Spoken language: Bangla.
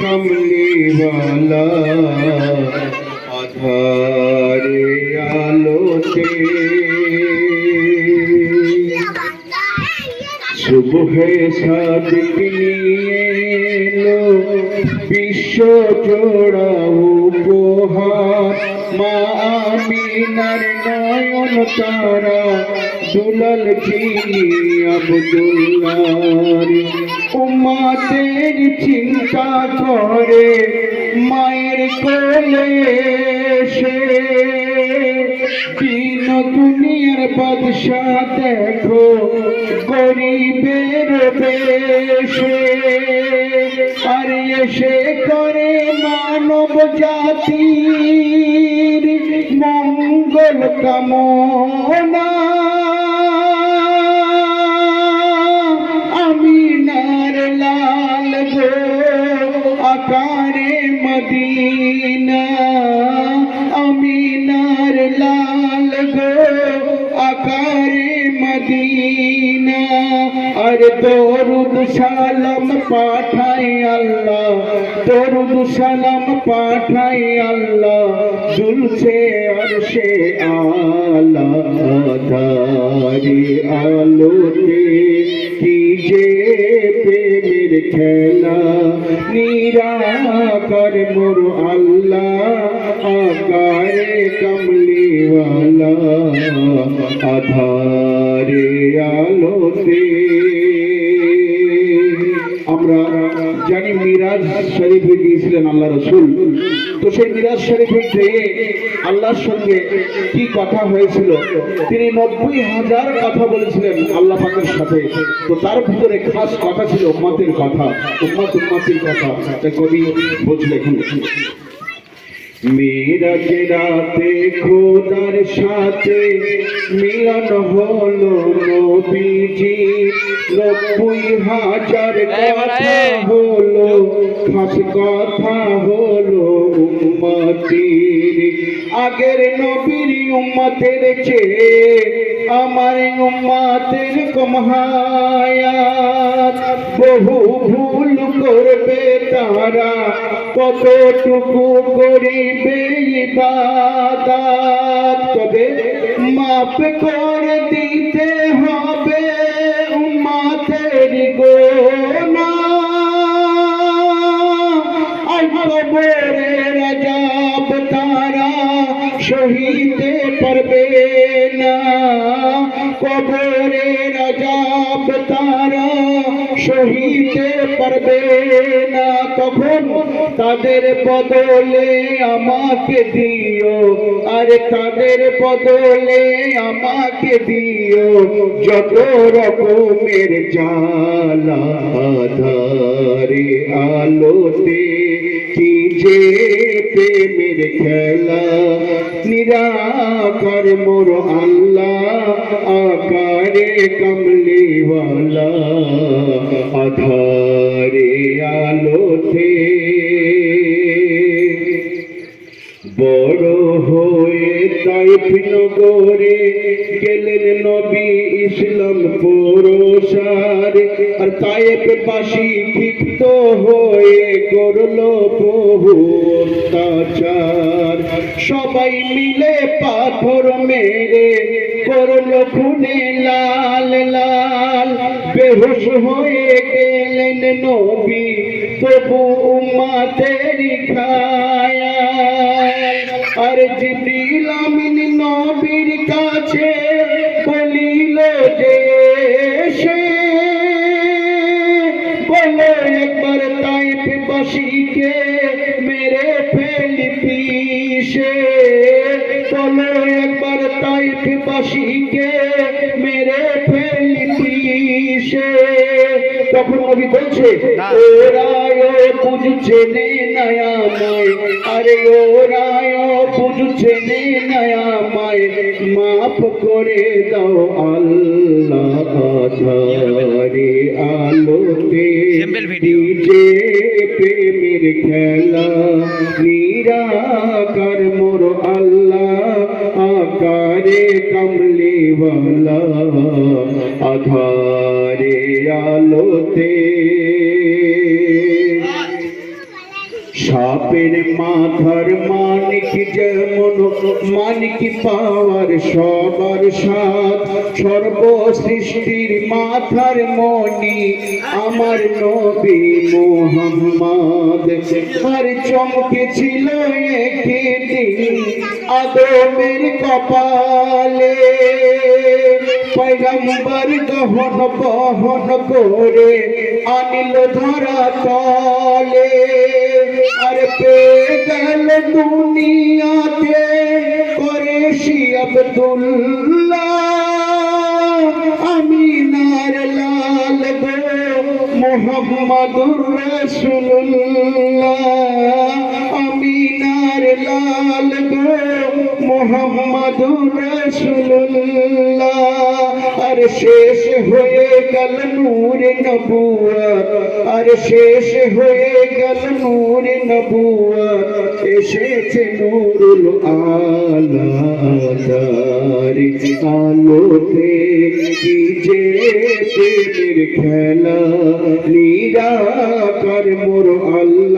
কমলিওয়ালা আধারে আলোতে সুবহে সাদিক নিয়ে এলো বিশ্ব জোড়া উপহার মা আমিনার নয়ন তারা দুলাল চিনি আবদুল্লার উম্মাতের চিন্তা করে, মায়ের কোলে সে দিন দুনিয়ার বাদশাহ দেখো, গরিবের বেশে। আর এসে করে মানব জাতির মঙ্গল কামনা। মদিনা, আমিনার লাল গো, আকারে মদিনা। আর দরুদ সালাম পাঠাই আল্লাহ, দরুদ সালাম পাঠাই আল্লাহ দুলছে আর সে আলা আলোতে। কি যে প্রেমের খেলা নিরাকর আধারে আলোতে। আমরা জানি মিরাজ শরীফে গিয়েছিলেন আল্লাহ রসুল। তো সেই মিরাজ শরীফে যেয়ে আল্লাহর সঙ্গে কি কথা হয়েছিল, তিনি নব্বই হাজার কথা বলেছিলেন আল্লাহ পাকের সাথে। তো তার ভিতরে খাস কথা ছিল উম্মাতের কথা, উম্মাত উম্মাতের কথা। কবি বলছিলেন মিরাজে রাতে খোদার সাথে মিলন হলো নবীজি। নব্বই হাজার কথা হলো খাস কথা হলো উম্মতির। আগের নবীর উম্মতের চেয়ে আমার উম্মতের কমহায়াত বহু ভুল করবে তারা, কতটুকু করিবে তবে মাপ করে দিতে হবে উম্মতের গোনা আই কবরে রাজাব তারা সহিতে পারবে না। কবরে রাজাব তারা সহিতে পারবে না তখন তাদের বদলে আমাকে দিও। আরে তাদের বদলে আমাকে দিও। যত রকমের জ্বালা আলোতে, কি যে প্রেমের খেলা, নিরাকার মোর আল্লাহ, আকারে কমলিওয়ালা। আধারে আলোতে বড় হয়ে তাই নগরে গেলেন নবী ইসলাম পরসার আর তাইফ বাসী ক্ষিপ্ত হয়ে করল বহু অত্যাচার। সবাই মিলে পাথর মেরে করল খুনে লাল লাল। বেহুশ হয়ে গেলেন নবী, তবু উম্মাতেরি খায় আর জিবরিল আমিন নবীর কাছে তাইফ বাসীকে মেরে ফেলি পিসে। বলো একবার তাইফ বাসীকে মেরে ফেলি পিসে। তখন নবী বলছে ওরায় বুঝছে নে নয়া নয়ামায় আরে ওরায় বুঝছে নে নয়া নয়ামায় মাফ করে দাও আল্লাহ আকারে কমলিওয়ালা আধারে আলোতে মাথার মানিক যেমন মানিক পাওয়ার সবার সাথ, সর্বসৃষ্টির মাথার মনি আমার নবী মোহাম্মদ। আর চমকে ছিল একদিন আদমের কপালে। পয়গম্বর গহন বহন করে আনিল ধরা তলে আর পেয়ে গেল দুনিয়াতে করে আব্দুল্লাহ আমিনার লাল গো মোহাম্মদুর রাসূলুল্লাহ আমিনার লাল গো মোহাম্মদুর রাসূলুল্লাহ। আর শেষ হয়ে গেল নূর নবুয়ত আর শেষ হয়ে গেল নূর নবুয়ত এসেছে নূরুল আলাদারি আলোতে কি যে প্রেমের খেলা, নিরাকার মোর আল্লাহ।